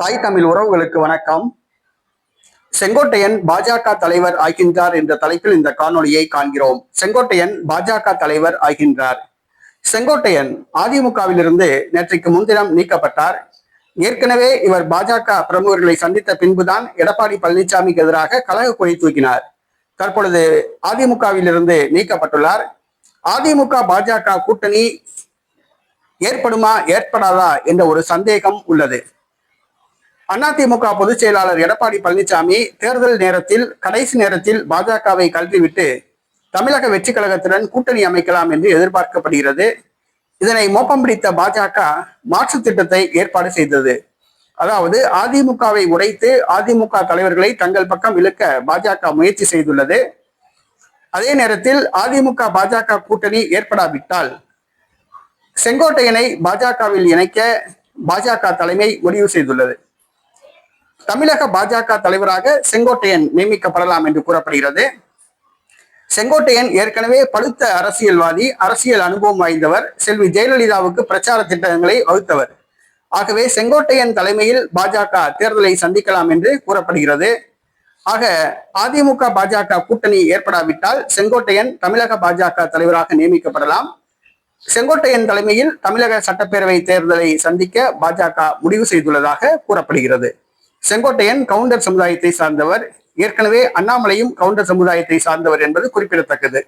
தாய் தமிழ் உறவுகளுக்கு வணக்கம். செங்கோட்டையன் பாஜக தலைவர் ஆகின்றார் என்ற தலைப்பில் இந்த காணொலியை காண்கிறோம். செங்கோட்டையன் பாஜக தலைவர் ஆகின்றார். செங்கோட்டையன் அதிமுகவிலிருந்து நேற்றைக்கு முன்தினம் நீக்கப்பட்டார். ஏற்கனவே இவர் பாஜக பிரமுகர்களை சந்தித்த பின்புதான் எடப்பாடி பழனிசாமிக்கு எதிராக கழக கொடி தூக்கினார். தற்பொழுது அதிமுகவிலிருந்து நீக்கப்பட்டுள்ளார். அதிமுக பாஜக கூட்டணி ஏற்படுமா ஏற்படாதா என்ற ஒரு சந்தேகம் உள்ளது. அதிமுக பொதுச் செயலாளர் எடப்பாடி பழனிசாமி தேர்தல் நேரத்தில் கடைசி நேரத்தில் பாஜகவை கழற்றிவிட்டு தமிழக வெற்றி கழகத்துடன் கூட்டணி அமைக்கலாம் என்று எதிர்பார்க்கப்படுகிறது. இதனை மோப்பம் பிடித்த பாஜக மாற்று திட்டத்தை ஏற்பாடு செய்தது. அதாவது அதிமுகவை உடைத்து அதிமுக தலைவர்களை தங்கள் பக்கம் இழுக்க பாஜக முயற்சி செய்துள்ளது. அதே நேரத்தில் அதிமுக பாஜக கூட்டணி ஏற்படாவிட்டால் செங்கோட்டையனை பாஜகவில் இணைக்க பாஜக தலைமை முடிவு செய்துள்ளது. தமிழக பாஜக தலைவராக செங்கோட்டையன் நியமிக்கப்படலாம் என்று கூறப்படுகிறது. செங்கோட்டையன் ஏற்கனவே பழுத்த அரசியல்வாதி அரசியல் அனுபவம் வாய்ந்தவர் செல்வி ஜெயலலிதாவுக்கு பிரச்சார திட்டங்களை வகுத்தவர். ஆகவே செங்கோட்டையன் தலைமையில் பாஜக தேர்தலை சந்திக்கலாம் என்று கூறப்படுகிறது. ஆக அதிமுக பாஜக கூட்டணி ஏற்படாவிட்டால் செங்கோட்டையன் தமிழக பாஜக தலைவராக நியமிக்கப்படலாம். செங்கோட்டையன் தலைமையில் தமிழக சட்டப்பேரவை தேர்தலை சந்திக்க பாஜக முடிவு செய்துள்ளதாக கூறப்படுகிறது. செங்கோட்டையன் கவுண்டர் சமுதாயத்தை சார்ந்தவர். ஏற்கனவே அண்ணாமலையும் கவுண்டர் சமுதாயத்தை சார்ந்தவர் என்பது குறிப்பிடத்தக்கது.